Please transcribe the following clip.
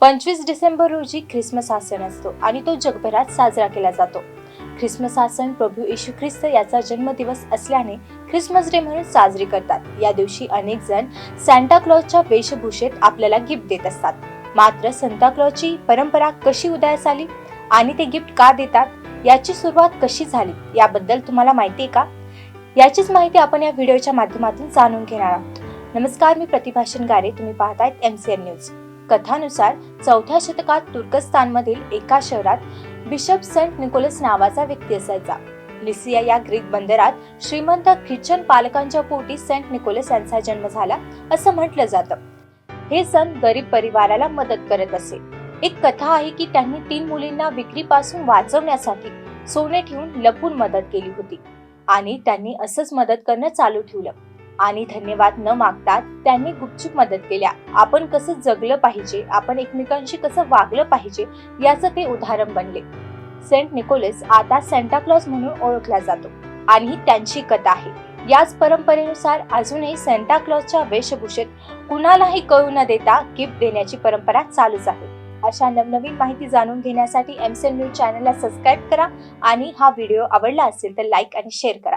पंचवीस डिसेंबर रोजी ख्रिसमस हा सण असतो आणि तो जगभरात साजरा केला जातो. ख्रिसमस हा सण प्रभू येशू ख्रिस्त याचा जन्मदिवस असल्याने ख्रिसमस डे म्हणून साजरी करतात. या दिवशी अनेक जण सॅन्टा क्लॉजच्या वेशभूषेत आपल्याला गिफ्ट देत असतात. मात्र संता क्लॉजची परंपरा कशी उदयास आली आणि ते गिफ्ट का देतात याची सुरुवात कशी झाली याबद्दल तुम्हाला माहिती आहे का? याचीच माहिती आपण या व्हिडिओच्या माध्यमातून जाणून घेणार आहोत. नमस्कार मी प्रतिभाषण गारे. तुम्ही पाहतायत एम सी एन न्यूज कथानुसार चौथ्या शतकात तुर्कस्तानमधील एका शहरात बिशप सेंट निकोलस नावाचा व्यक्ती असायचा. लिसिया या ग्रीक बंदरात श्रीमंत ख्रिश्चन पालकांच्या पोटी सेंट निकोलस यांचा जन्म झाला असं म्हटलं जातं. हे सण गरीब परिवाराला मदत करत असे. एक कथा आहे की त्यांनी तीन मुलींना विक्रीपासून वाचवण्यासाठी सोने ठेवून लपून मदत केली होती. आणि त्यांनी असंच मदत करणं चालू ठेवलं. आणि धन्यवाद न मागता त्यांनी गुपचूप मदत केल्या आपण कसं जगलं पाहिजे आपण एकमेकांशी कसं वागलं पाहिजे याचं ते उदाहरण बनले. सेंट निकोलस आता सेंटाक्लॉज म्हणून ओळखला जातो आणि त्यांची कथा आहे. याच परंपरेनुसार अजूनही सेंटाक्लॉजच्या वेशभूषेत कुणालाही कळू न देता गिफ्ट देण्याची परंपरा चालूच आहे. अशा नवनवीन माहिती जाणून घेण्यासाठी एमसेन न्यूज चॅनलला सबस्क्राईब करा आणि हा व्हिडिओ आवडला असेल तर लाईक आणि शेअर करा.